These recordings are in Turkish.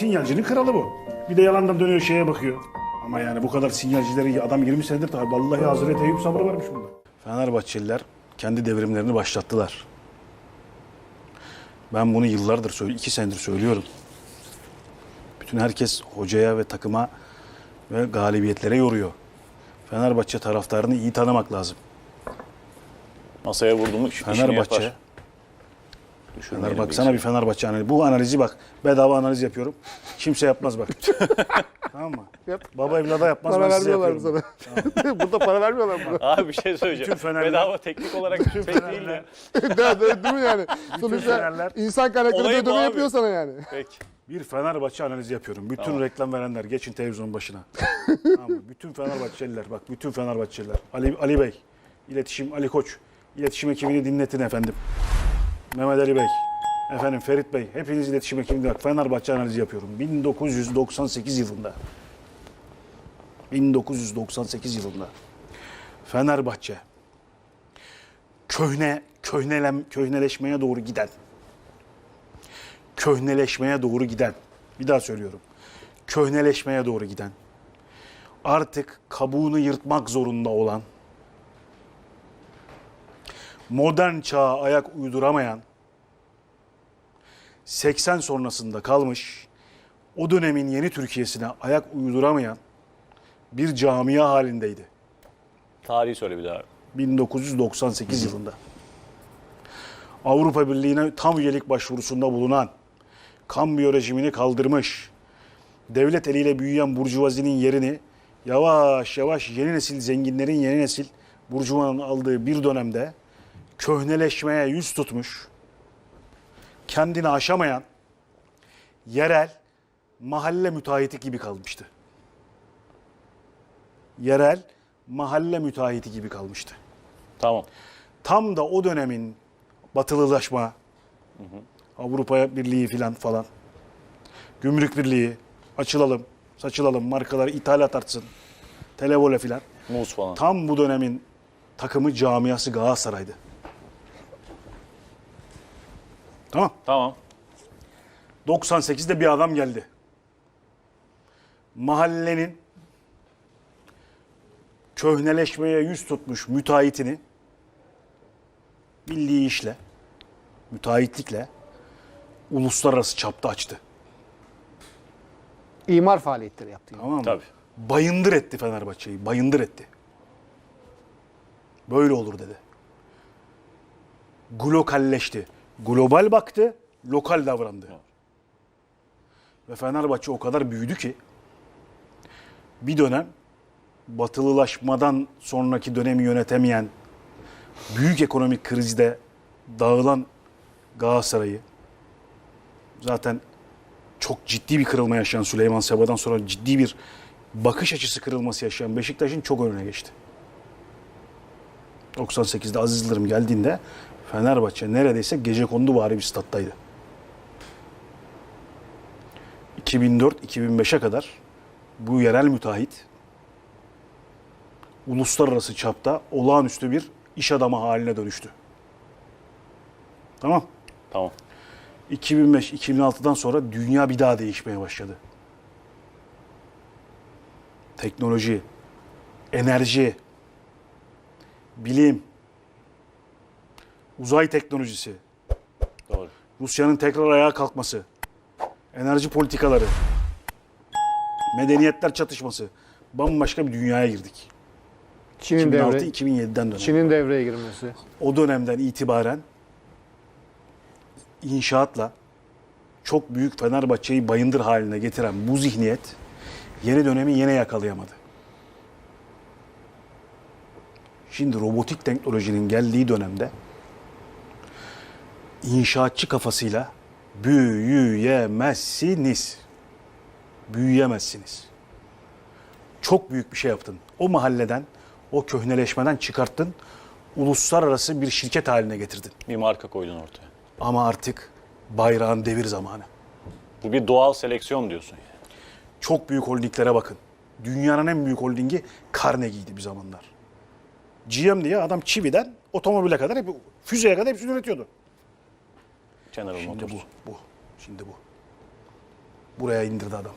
Sinyalcinin kralı bu. Bir de yalandan dönüyor şeye bakıyor. Ama yani bu kadar sinyalcileri adam 20 senedir tabi. Vallahi Hazreti Eyüp sabrı varmış bunda. Fenerbahçeliler kendi devrimlerini başlattılar. Ben bunu yıllardır, söyle, iki senedir söylüyorum. Bütün herkes hocaya ve takıma ve galibiyetlere yoruyor. Fenerbahçe taraftarını iyi tanımak lazım. Masaya vurdu mu iş- işini Fenerbahçe, yapar. Düşünmeyelim Fener baksana bir Fenerbahçe analizi. Bu analizi bak. Bedava analiz yapıyorum. Kimse yapmaz bak. tamam mı? Yap. Baba evlada yapmaz. Para ben size vermiyorlar mı yapıyorum. sana? Burada para vermiyorlar mı? Abi bir şey söyleyeceğim. Bütün Fenerler- Bedava teknik olarak tek değil Fenerler- ya. değil, değil, değil mi yani? Sonuçta Fenerler- insan kaynakları Olayı da bu ödeme abi. yapıyor sana yani. Peki. Bir Fenerbahçe analizi yapıyorum. Bütün Tamam. reklam verenler geçin televizyon başına. tamam mı? Bütün Fenerbahçeliler bak bütün Fenerbahçeliler. Ali, Ali Bey, iletişim Ali Koç, iletişim ekibini dinletin efendim. Mehmet Ali Bey, efendim Ferit Bey, hepiniz iletişim bak Fenerbahçe analizi yapıyorum. 1998 yılında. 1998 yılında. Fenerbahçe köhne köhnelem köhneleşmeye doğru giden köhneleşmeye doğru giden, bir daha söylüyorum, köhneleşmeye doğru giden, artık kabuğunu yırtmak zorunda olan, modern çağa ayak uyduramayan, 80 sonrasında kalmış, o dönemin yeni Türkiye'sine ayak uyduramayan bir camia halindeydi. Tarihi söyle bir daha. 1998 yılında. Avrupa Birliği'ne tam üyelik başvurusunda bulunan, kambiyo rejimini kaldırmış, devlet eliyle büyüyen burjuvazinin yerini yavaş yavaş yeni nesil zenginlerin yeni nesil burjuvanın aldığı bir dönemde köhneleşmeye yüz tutmuş, kendini aşamayan yerel mahalle müteahhiti gibi kalmıştı. Yerel mahalle müteahhiti gibi kalmıştı. Tamam. Tam da o dönemin batılılaşma, Avrupa Birliği filan falan, gümrük birliği, açılalım, saçılalım, markalar ithalat artsın, televole filan. Muz falan. Tam bu dönemin takımı camiası Galatasaray'dı. Tamam. Tamam. 98'de bir adam geldi. Mahallenin köhneleşmeye yüz tutmuş müteahhitini bildiği işle, müteahhitlikle uluslararası çapta açtı. İmar faaliyetleri yaptı. yani. Tamam mı? Tabii. Bayındır etti Fenerbahçe'yi, bayındır etti. Böyle olur dedi. Glokalleşti. Global baktı, lokal davrandı. Ve Fenerbahçe o kadar büyüdü ki bir dönem batılılaşmadan sonraki dönemi yönetemeyen büyük ekonomik krizde dağılan Galatasaray'ı zaten çok ciddi bir kırılma yaşayan Süleyman Seba'dan sonra ciddi bir bakış açısı kırılması yaşayan Beşiktaş'ın çok önüne geçti. 98'de Aziz Yıldırım geldiğinde Fenerbahçe neredeyse gece kondu vari bir stat'taydı. 2004-2005'e kadar bu yerel müteahhit uluslararası çapta olağanüstü bir iş adamı haline dönüştü. Tamam. Tamam. 2005-2006'dan sonra dünya bir daha değişmeye başladı. Teknoloji, enerji, bilim, uzay teknolojisi, Doğru. Rusya'nın tekrar ayağa kalkması, enerji politikaları, medeniyetler çatışması, bambaşka bir dünyaya girdik. Çin'in devre, 2006-2007'den dönem. Çin'in devreye girmesi. o dönemden itibaren inşaatla çok büyük Fenerbahçe'yi bayındır haline getiren bu zihniyet yeni dönemi yine yakalayamadı. Şimdi robotik teknolojinin geldiği dönemde inşaatçı kafasıyla büyüyemezsiniz. Büyüyemezsiniz. Çok büyük bir şey yaptın. O mahalleden, o köhneleşmeden çıkarttın. Uluslararası bir şirket haline getirdin. Bir marka koydun ortaya. Ama artık bayrağın devir zamanı. Bu bir doğal seleksiyon diyorsun yani. Çok büyük holdinglere bakın. Dünyanın en büyük holdingi Carnegie'ydi bir zamanlar. GM diye adam çividen otomobile kadar hep füzeye kadar hepsini üretiyordu. General Şimdi Motors. bu, bu. Şimdi bu. buraya indirdi adam.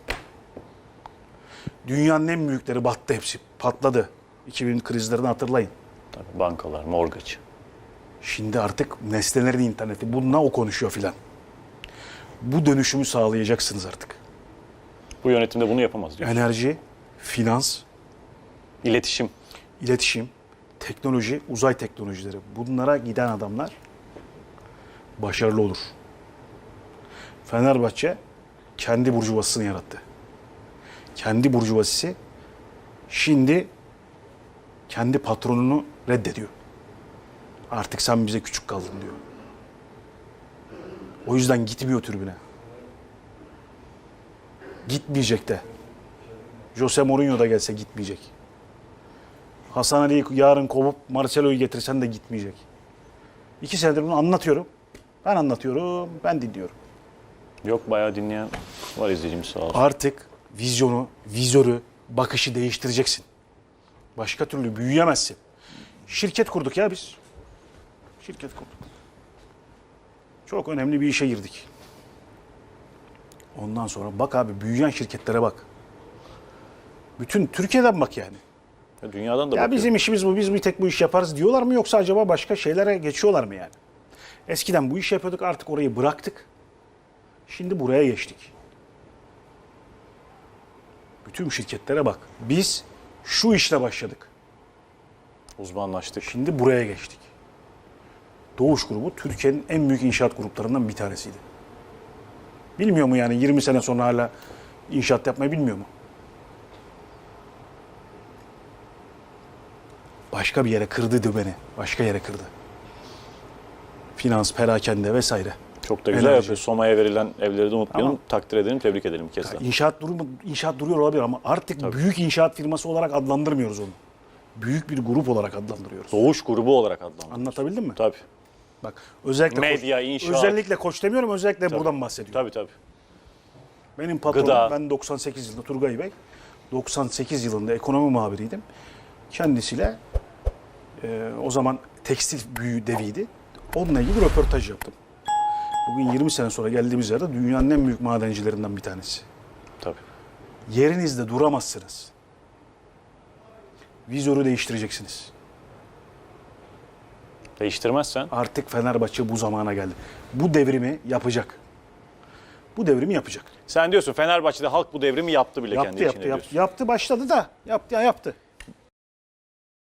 Dünyanın en büyükleri battı hepsi. Patladı. 2000 krizlerini hatırlayın. Tabii bankalar, mortgage. Şimdi artık nesnelerin interneti. Bununla o konuşuyor filan. Bu dönüşümü sağlayacaksınız artık. Bu yönetimde bunu yapamaz diyor. Enerji, finans, İletişim. iletişim, teknoloji, uzay teknolojileri. Bunlara giden adamlar başarılı olur. Fenerbahçe kendi burjuvasını yarattı. Kendi burjuvasisi şimdi kendi patronunu reddediyor. Artık sen bize küçük kaldın diyor. O yüzden gitmiyor tribüne. Gitmeyecek de. Jose Mourinho da gelse gitmeyecek. Hasan Ali'yi yarın kovup Marcelo'yu getirsen de gitmeyecek. İki senedir bunu anlatıyorum. Ben anlatıyorum, ben dinliyorum. Yok bayağı dinleyen var izleyicimiz sağ olsun. Artık vizyonu, vizörü, bakışı değiştireceksin. Başka türlü büyüyemezsin. Şirket kurduk ya biz. Şirket kurduk. Çok önemli bir işe girdik. Ondan sonra bak abi büyüyen şirketlere bak. Bütün Türkiye'den bak yani. Ya Dünyadan da Ya bakıyor. bizim işimiz bu, biz bir tek bu iş yaparız diyorlar mı yoksa acaba başka şeylere geçiyorlar mı yani? Eskiden bu işi yapıyorduk artık orayı bıraktık. Şimdi buraya geçtik. Bütün şirketlere bak. Biz şu işle başladık. Uzmanlaştık. Şimdi buraya geçtik. Doğuş grubu Türkiye'nin en büyük inşaat gruplarından bir tanesiydi. Bilmiyor mu yani 20 sene sonra hala inşaat yapmayı bilmiyor mu? Başka bir yere kırdı dümeni. Başka yere kırdı. Finans, perakende vesaire. Çok da güzel Enerji. yapıyor. Soma'ya verilen evleri de unutmayalım. Ama- Takdir edelim, tebrik edelim daha. İnşaat durumu inşaat duruyor olabilir ama artık büyük inşaat firması olarak adlandırmıyoruz onu. Büyük bir grup olarak adlandırıyoruz. Doğuş grubu olarak adlandırılıyor. Anlatabildim mi? Tabii. Bak özellikle Medya, koç, inşaat. özellikle koç demiyorum özellikle buradan bahsediyorum. Tabii tabii. Benim patronum Gıda. ben 98 yılında Turgay Bey 98 yılında ekonomi muhabiriydim. Kendisiyle e, o zaman tekstil büyü deviydi. Onunla ilgili röportaj yaptım. Bugün 20 sene sonra geldiğimiz yerde dünyanın en büyük madencilerinden bir tanesi. Tabii. Yerinizde duramazsınız. Vizörü değiştireceksiniz. Değiştirmezsen Artık Fenerbahçe bu zamana geldi. Bu devrimi yapacak. Bu devrimi yapacak. sen diyorsun Fenerbahçe'de halk bu devrimi yaptı bile kendi Yaptı içinde yaptı yaptı. diyorsun. Yaptı başladı da yaptı ya yaptı.